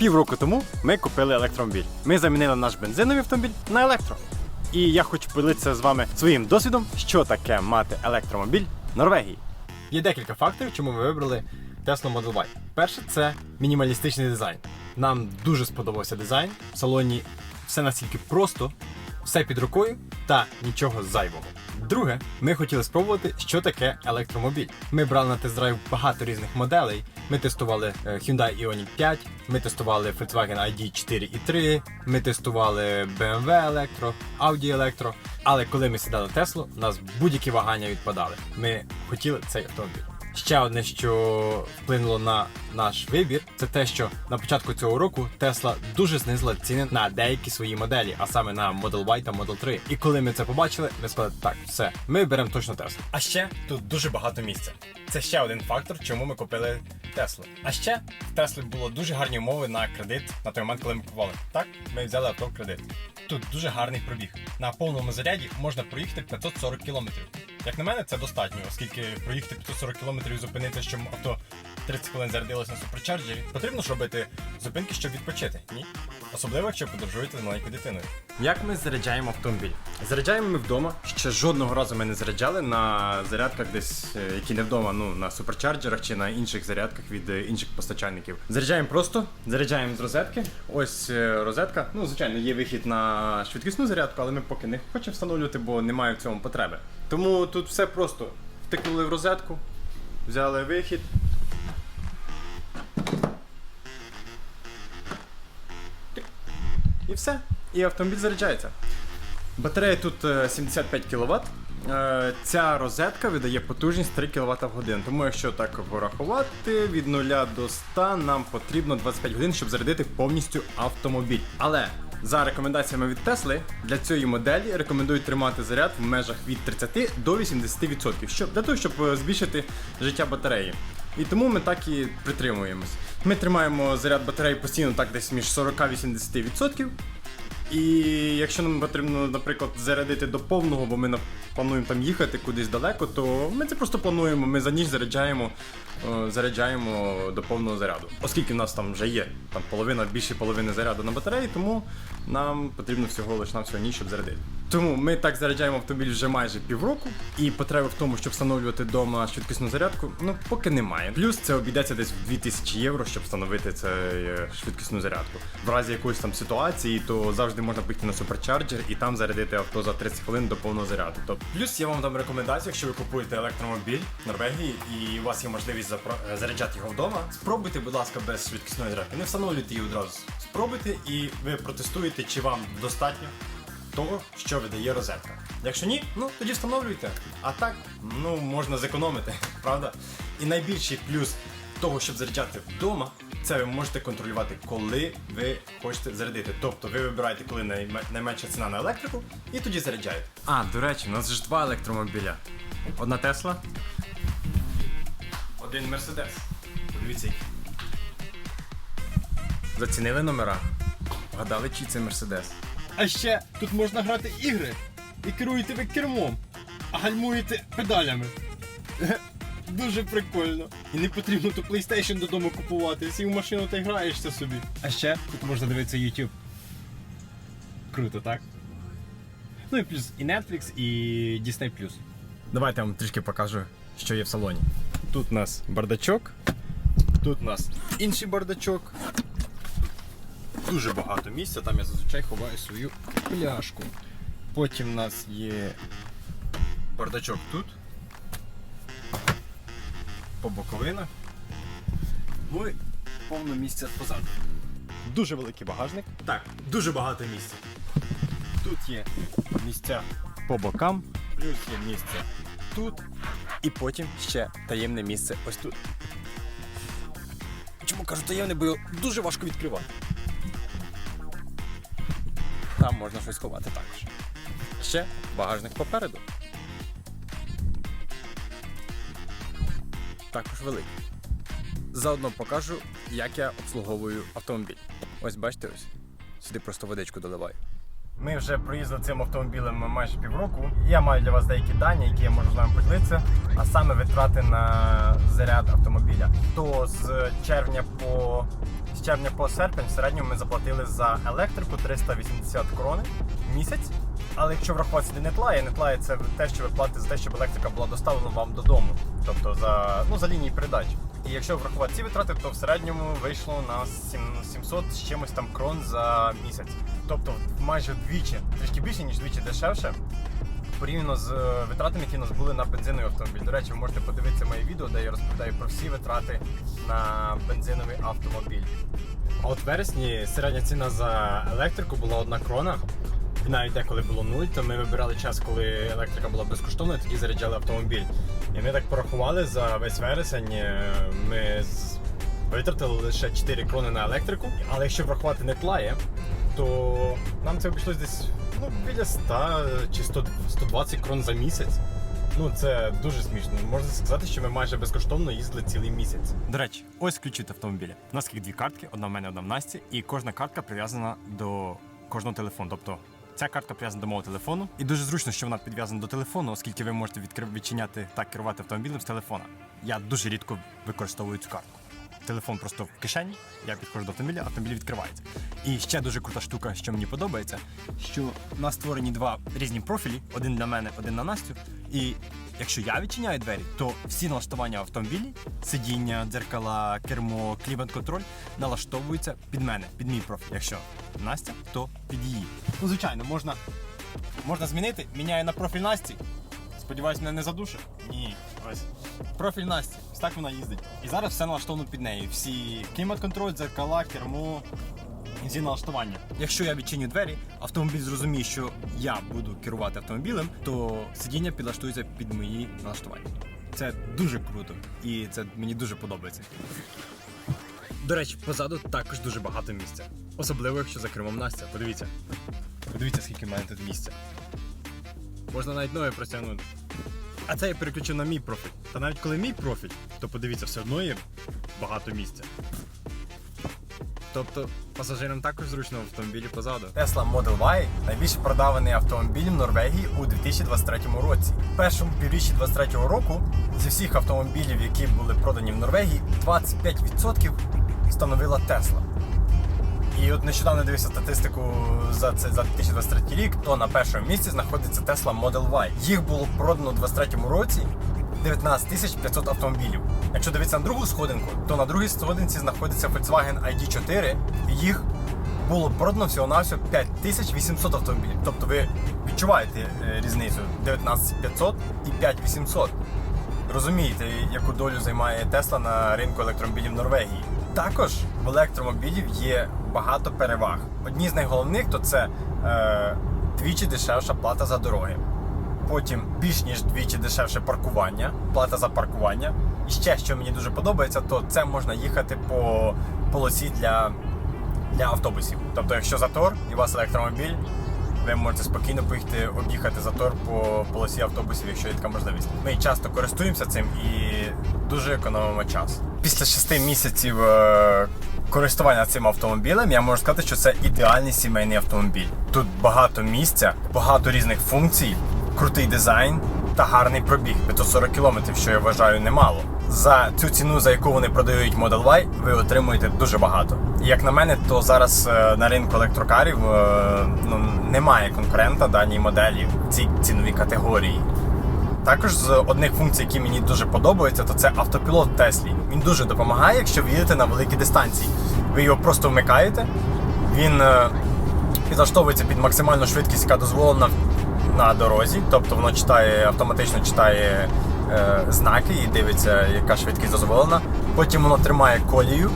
Півроку тому ми купили електромобіль. Ми замінили наш бензиновий автомобіль на електро. І я хочу поділитися з вами своїм досвідом, що таке мати електромобіль в Норвегії. Є декілька факторів, чому ми вибрали Tesla Model Y. Перше, це мінімалістичний дизайн. Нам дуже сподобався дизайн. В салоні все настільки просто, все під рукою та нічого зайвого. Друге, ми хотіли спробувати, що таке електромобіль. Ми брали на тест-драйв багато різних моделей. Ми тестували е, Hyundai Ioniq 5, ми тестували Volkswagen ID 4 і 3, ми тестували BMW Electro, Audi Electro. Але коли ми сідали Теслу, у нас будь-які вагання відпадали. Ми хотіли цей автомобіль. Ще одне, що вплинуло на наш вибір, це те, що на початку цього року Тесла дуже знизила ціни на деякі свої моделі, а саме на Model Y та Model 3. І коли ми це побачили, ми сказали, так, все, ми беремо точно Tesla. А ще тут дуже багато місця. Це ще один фактор, чому ми купили Теслу. А ще в Тесли було дуже гарні умови на кредит на той момент, коли ми купували. Так, ми взяли авто в кредит. Тут дуже гарний пробіг. На повному заряді можна проїхати 540 кілометрів. Як на мене, це достатньо, оскільки проїхати 540 кілометрів і зупинитися, щоб авто 30 хвилин зарядилося на суперчарджері. Потрібно ж робити зупинки, щоб відпочити. Ні? Особливо, якщо подорожуєте з маленькою дитиною. Як ми заряджаємо автомобіль? Заряджаємо ми вдома. Ще жодного разу ми не заряджали на зарядках, десь е, які не вдома, ну на суперчарджерах чи на інших зарядках від е, інших постачальників. Заряджаємо просто, заряджаємо з розетки. Ось е, розетка. Ну, звичайно, є вихід на швидкісну зарядку, але ми поки не хочемо встановлювати, бо немає в цьому потреби. Тому тут все просто втикнули в розетку, взяли вихід. І все. І автомобіль заряджається. Батарея тут е, 75 кВт. Е, Ця розетка видає потужність 3 кВт в годину. Тому якщо так порахувати, від 0 до 100 нам потрібно 25 годин, щоб зарядити повністю автомобіль. Але за рекомендаціями від Тесли, для цієї моделі рекомендують тримати заряд в межах від 30 до 80%, щоб, для того, щоб е, збільшити життя батареї. І тому ми так і притримуємось. Ми тримаємо заряд батареї постійно так десь між 40 80%. І якщо нам потрібно, наприклад, зарядити до повного, бо ми плануємо там їхати кудись далеко, то ми це просто плануємо. Ми за ніч заряджаємо, е, заряджаємо до повного заряду. Оскільки в нас там вже є там половина, більше половини заряду на батареї, тому нам потрібно всього лише на всього ніч, щоб зарядити. Тому ми так заряджаємо автомобіль вже майже півроку, і потреби в тому, щоб встановлювати вдома швидкісну зарядку, ну поки немає. Плюс це обійдеться десь в 2000 євро, щоб встановити це е, швидкісну зарядку. В разі якоїсь там ситуації, то завжди можна піти на суперчарджер і там зарядити авто за 30 хвилин до повного заряду. Тобто, плюс я вам дам рекомендацію, якщо ви купуєте електромобіль в Норвегії і у вас є можливість запро- е, заряджати його вдома. Спробуйте, будь ласка, без швидкісної зарядки. Не встановлюйте її одразу. Спробуйте і ви протестуєте, чи вам достатньо того, що видає розетка. Якщо ні, ну тоді встановлюйте. А так, ну можна зекономити, правда? І найбільший плюс того, щоб заряджати вдома, це ви можете контролювати, коли ви хочете зарядити. Тобто ви вибираєте, коли найменша ціна на електрику, і тоді заряджаєте. А, до речі, у нас ж два електромобіля. Одна Тесла, один Мерседес. Подивіться, який. Зацінили номера. Вгадали, чий це Мерседес. А ще тут можна грати ігри і керуєте ви кермом, а гальмуєте педалями. Дуже прикольно. І не потрібно ту PlayStation додому купувати. Сів в машину та граєшся собі. А ще тут можна дивитися YouTube. Круто, так? Ну і плюс і Netflix, і Disney+. Давайте я вам трішки покажу, що є в салоні. Тут у нас бардачок, тут у нас інший бардачок. Дуже багато місця, там я зазвичай ховаю свою пляшку. Потім у нас є бардачок тут. По боковинах. Ну і повно місця позаду. Дуже великий багажник. Так, дуже багато місця. Тут є місця по бокам, плюс є місце тут, і потім ще таємне місце ось тут. Чому кажу таємне, бо його дуже важко відкривати. Там можна щось ховати також. Ще багажник попереду. Також великий. Заодно покажу, як я обслуговую автомобіль. Ось бачите ось. Сюди просто водичку доливаю. Ми вже проїздили цим автомобілем майже півроку. Я маю для вас деякі дані, які я можу з вами поділитися, а саме витрати на заряд автомобіля. То з червня по з червня по серпень в середньому ми заплатили за електрику 380 крони в місяць. Але якщо врахувати сюди нетлає, нетлає це те, що ви платите за те, щоб електрика була доставлена вам додому, тобто за, ну, за лінії передач. І якщо врахувати ці витрати, то в середньому вийшло на 700 з чимось там крон за місяць. Тобто майже вдвічі, трішки більше, ніж вдвічі дешевше. Порівняно з е, витратами, які у нас були на бензиновий автомобіль. До речі, ви можете подивитися моє відео, де я розповідаю про всі витрати на бензиновий автомобіль. А от в вересні середня ціна за електрику була одна крона. І навіть деколи було нуль, то ми вибирали час, коли електрика була безкоштовною, тоді заряджали автомобіль. І ми так порахували за весь вересень. е, Ми витратили лише 4 крони на електрику. Але якщо врахувати не тлає, то нам це обійшлось десь ну, біля 100 чи 100, 120 крон за місяць. Ну, це дуже смішно. Можна сказати, що ми майже безкоштовно їздили цілий місяць. До речі, ось ключі від автомобіля. У нас є дві картки: одна в мене, одна в Насті, і кожна картка прив'язана до кожного телефону. Тобто ця карта прив'язана до мого телефону. І дуже зручно, що вона підв'язана до телефону, оскільки ви можете відкри- відчиняти та керувати автомобілем з телефона. Я дуже рідко використовую цю картку. Телефон просто в кишені, я підходжу до автомобіля, автомобіль відкривається. І ще дуже крута штука, що мені подобається, що у нас створені два різні профілі: один для мене, один на Настю. І якщо я відчиняю двері, то всі налаштування автомобілі, сидіння, дзеркала, кермо, клімат-контроль налаштовуються під мене, під мій профіль. Якщо Настя, то під її. Ну, звичайно, можна, можна змінити. Міняю на профіль Насті. Сподіваюсь, мене не задушить? Ні. Ось. Профіль Насті. Так вона їздить. І зараз все налаштовано під нею. Всі клімат-контроль, дзеркала, кермо. Всі налаштування. Якщо я відчиню двері, автомобіль зрозуміє, що я буду керувати автомобілем, то сидіння підлаштується під мої налаштування. Це дуже круто і це мені дуже подобається. До речі, позаду також дуже багато місця. Особливо, якщо за кермом Настя. Подивіться. Подивіться, скільки в мене тут місця. Можна навіть ноги простягнути. А це я переключив на мій профіль. Та навіть коли мій профіль, то подивіться, все одно є багато місця. Тобто пасажирам також зручно в автомобілі позаду. Tesla Model Y найбільш продаваний автомобіль в Норвегії у 2023 році. В першому півріччі 2023 року зі всіх автомобілів, які були продані в Норвегії, 25% становила Tesla. І от нещодавно дивився статистику за це за 2023 рік, то на першому місці знаходиться Tesla Model Y. Їх було продано у 2023 році 19 тисяч 500 автомобілів. Якщо дивитися на другу сходинку, то на другій сходинці знаходиться Volkswagen ID4, і їх було продано всього на всього 5800 автомобілів. Тобто ви відчуваєте е, різницю 19500 і 5800. Розумієте, яку долю займає Тесла на ринку електромобілів Норвегії. Також в електромобілів є багато переваг. Одні з найголовніших то це е, двічі дешевша плата за дороги. Потім більш ніж двічі дешевше паркування, плата за паркування. І ще що мені дуже подобається, то це можна їхати по полосі для, для автобусів. Тобто, якщо затор і у вас електромобіль, ви можете спокійно поїхати об'їхати затор по полосі автобусів, якщо є така можливість. Ми часто користуємося цим і дуже економимо час. Після шести місяців е, користування цим автомобілем я можу сказати, що це ідеальний сімейний автомобіль. Тут багато місця, багато різних функцій, крутий дизайн та гарний пробіг 540 км, що я вважаю немало. За цю ціну, за яку вони продають Model Y, ви отримуєте дуже багато. І Як на мене, то зараз е, на ринку електрокарів е, ну, немає конкурента даній моделі в цій ціновій категорії. Також з одних функцій, які мені дуже подобаються, то це автопілот Теслі. Він дуже допомагає, якщо ви їдете на великі дистанції. Ви його просто вмикаєте, він е, підлаштовується під максимальну швидкість, яка дозволена на дорозі. Тобто воно читає, автоматично читає знаки і дивиться, яка швидкість дозволена. Потім воно тримає колію.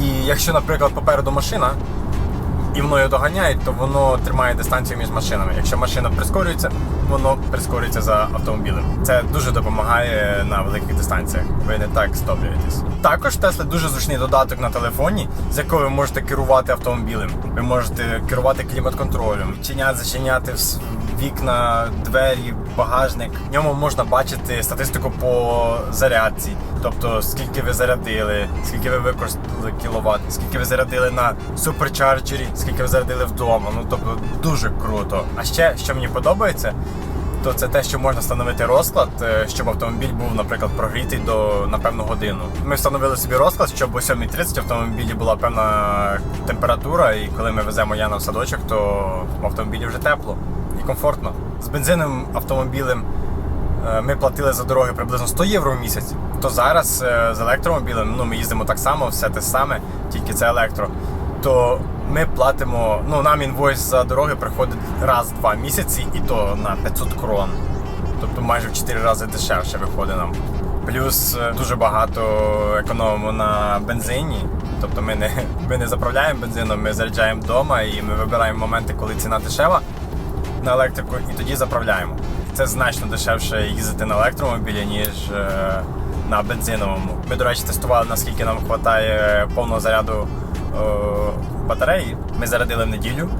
І якщо, наприклад, попереду машина, і його доганяє, то воно тримає дистанцію між машинами. Якщо машина прискорюється, воно прискорюється за автомобілем. Це дуже допомагає на великих дистанціях. Ви не так стомлюєтесь. Також Tesla дуже зручний додаток на телефоні, з якого ви можете керувати автомобілем. Ви можете керувати клімат-контролем, чиняти, зачиняти вікна, двері, багажник. В ньому можна бачити статистику по зарядці, тобто скільки ви зарядили, скільки ви використали кіловат, скільки ви зарядили на суперчарджері, скільки ви зарядили вдома. Ну тобто дуже круто. А ще, що мені подобається, то це те, що можна встановити розклад, е, щоб автомобіль був, наприклад, прогрітий до на певну годину. Ми встановили собі розклад, щоб о 7.30 в автомобілі була певна температура, і коли ми веземо Яна в садочок, то в автомобілі вже тепло і комфортно. З бензиновим автомобілем е, ми платили за дороги приблизно 100 євро в місяць. То зараз е, з електромобілем, ну ми їздимо так само, все те саме, тільки це електро. То ми платимо, ну нам інвойс за дороги приходить раз в два місяці, і то на 500 крон. Тобто майже в 4 рази дешевше виходить нам. Плюс е, дуже багато економимо на бензині. Тобто ми не, ми не заправляємо бензином, ми заряджаємо вдома і ми вибираємо моменти, коли ціна дешева на електрику, і тоді заправляємо. Це значно дешевше їздити на електромобілі, ніж е, на бензиновому. Ми, до речі, тестували, наскільки нам вистачає повного заряду батареї. Ми зарядили в неділю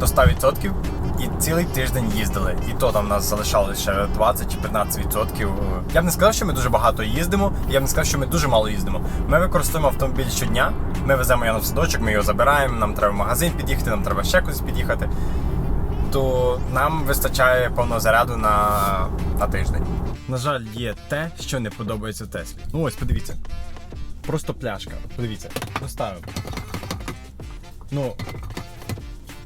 до 100% і цілий тиждень їздили. І то там нас залишалось ще 20 чи 15%. Я б не сказав, що ми дуже багато їздимо, я б не сказав, що ми дуже мало їздимо. Ми використовуємо автомобіль щодня. Ми веземо його в садочок, ми його забираємо, нам треба в магазин під'їхати, нам треба ще кудись під'їхати. То нам вистачає повного заряду на, на тиждень. На жаль, є те, що не подобається Теслі. Ну ось, подивіться. Просто пляшка. Подивіться, поставив. Ну,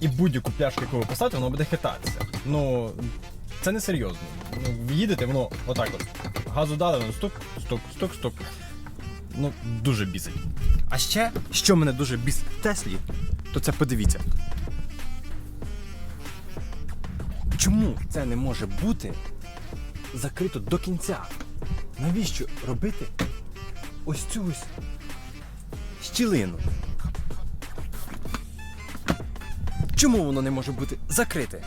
і будь-яку пляшку, яку ви поставите, воно буде хитатися. Ну, це не серйозно. Ну, їдете, воно отак от. Газу дали, воно стук, стук, стук, стук. Ну, дуже бісить. А ще, що мене дуже бісить в Теслі, то це подивіться. Чому це не може бути закрито до кінця? Навіщо робити ось цю ось щілину? Чому воно не може бути закрите?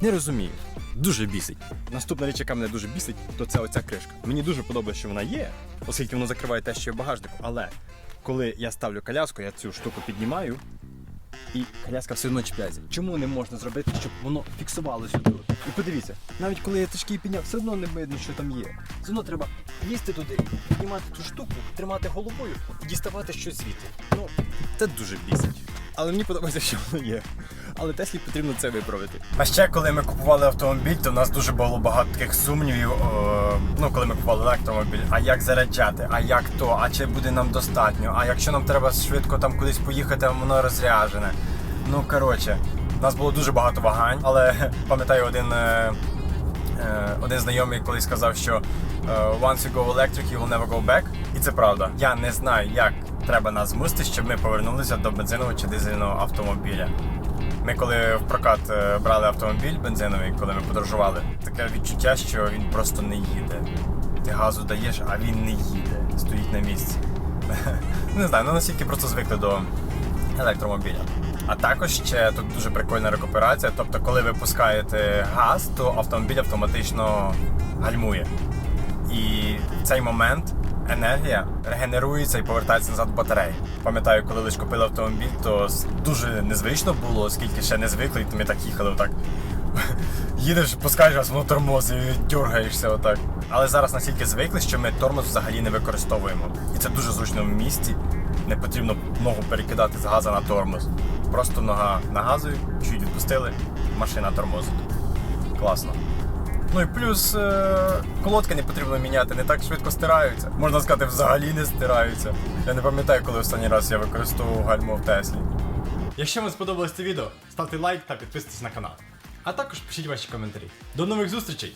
Не розумію. Дуже бісить. Наступна річ, яка мене дуже бісить, то це оця кришка. Мені дуже подобається, що вона є, оскільки воно закриває те, що є в багажнику. Але коли я ставлю коляску, я цю штуку піднімаю, і коляска все одно чіпляється. Чому не можна зробити, щоб воно фіксувалося тут? І подивіться, навіть коли я тяжкий підняв, все одно не видно, що там є. Все одно треба лізти туди, піднімати ту штуку, тримати головою і діставати щось звідти. Ну, це дуже бісить. Але мені подобається, що воно є. Але Теслі потрібно це виправити. А ще коли ми купували автомобіль, то в нас дуже було багато таких сумнівів. О, ну, коли ми купували електромобіль, а як заряджати, а як то, а чи буде нам достатньо, а якщо нам треба швидко там кудись поїхати, а воно розряджене. Ну коротше, у нас було дуже багато вагань, але пам'ятаю один. е, Е, один знайомий колись сказав, що е, once you go electric, you will never go back. І це правда. Я не знаю, як треба нас змусити, щоб ми повернулися до бензинового чи дизельного автомобіля. Ми коли в прокат е, брали автомобіль бензиновий, коли ми подорожували, таке відчуття, що він просто не їде. Ти газу даєш, а він не їде, стоїть на місці. Не знаю, ну настільки просто звикли до електромобіля. А також ще тут дуже прикольна рекуперація. Тобто, коли ви пускаєте газ, то автомобіль автоматично гальмує. І цей момент енергія регенерується і повертається назад в батареї. Пам'ятаю, коли лише купили автомобіль, то дуже незвично було, оскільки ще не звикли, і ми так їхали отак. Їдеш, пускаєш газ, воно тормоз і дергаєшся отак. Але зараз настільки звикли, що ми тормоз взагалі не використовуємо. І це дуже зручно в місті. Не потрібно ногу перекидати з газа на тормоз. Просто нога нагазує, чуть відпустили, машина тормозить. Класно. Ну і плюс е, колодки не потрібно міняти, не так швидко стираються. Можна сказати, взагалі не стираються. Я не пам'ятаю, коли останній раз я використовував гальмо в Теслі. Якщо вам сподобалось це відео, ставте лайк та підписуйтесь на канал. А також пишіть ваші коментарі. До нових зустрічей!